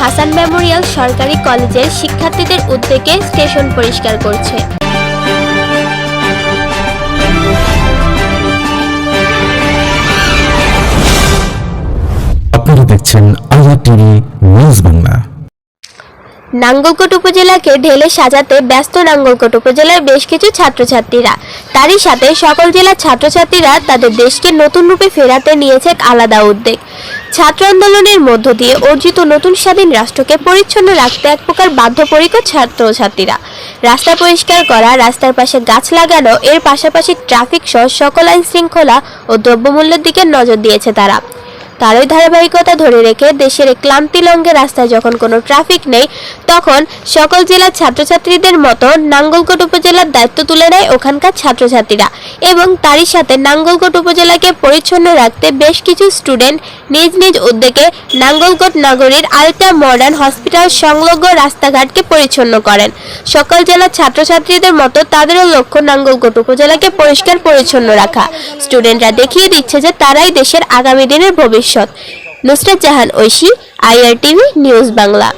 Hasan Memorial সরকারি কলেজের শিক্ষার্থীদের উদ্যোগে স্টেশন পরিষ্কার করছে। আপনারা দেখছেন বাংলা নাঙ্গলকোট উপজেলাকে ঢেলে সাজাতে ব্যস্ত নাঙ্গলকোট উপজেলার বেশ কিছু ছাত্রছাত্রীরা। তারই সাথে সকল জেলার ছাত্রছাত্রীরা তাদের দেশকে নতুন রূপে ফেরাতে নিয়েছে আলাদা উদ্যোগ ছাত্র আন্দোলনের মধ্য দিয়ে অর্জিত নতুন স্বাধীন রাষ্ট্রকে পরিচ্ছন্ন রাখতে এক প্রকার বাধ্যপরিকর ছাত্রছাত্রীরা। রাস্তা পরিষ্কার করা, রাস্তার পাশে গাছ লাগানো, এর পাশাপাশি ট্রাফিক সহ সকল আইন শৃঙ্খলা ও দ্রব্যমূল্যের দিকে নজর দিয়েছে তারা। তারই ধারাবাহিকতা ধরে রেখে দেশের ক্লান্তি লঙ্ঘে রাস্তায় যখন কোনো ট্রাফিক নেই, তখন সকল জেলার ছাত্রছাত্রীদের মতো নাঙ্গলকোট উপজেলার দায়িত্ব তুলে নেয় ওখানকার ছাত্রছাত্রীরা এবং তারই সাথে নাঙ্গলকোট উপজেলাকে পরিচ্ছন্ন রাখতে বেশ কিছু স্টুডেন্ট নিজ নিজ উদ্যোগে নাঙ্গলকোট নগরীর আলট্রা মডার্ন হসপিটাল সংলগ্ন রাস্তাঘাটকে পরিচ্ছন্ন করেন। সকল জেলার ছাত্রছাত্রীদের মতো তাদেরও লক্ষ্য নাঙ্গলকোট উপজেলাকে পরিষ্কার পরিচ্ছন্ন রাখা। স্টুডেন্টরা দেখিয়ে দিচ্ছে যে তারাই দেশের আগামী দিনের ভবিষ্যৎ। Nusrat Jahan Oishi IRTV news Bangla.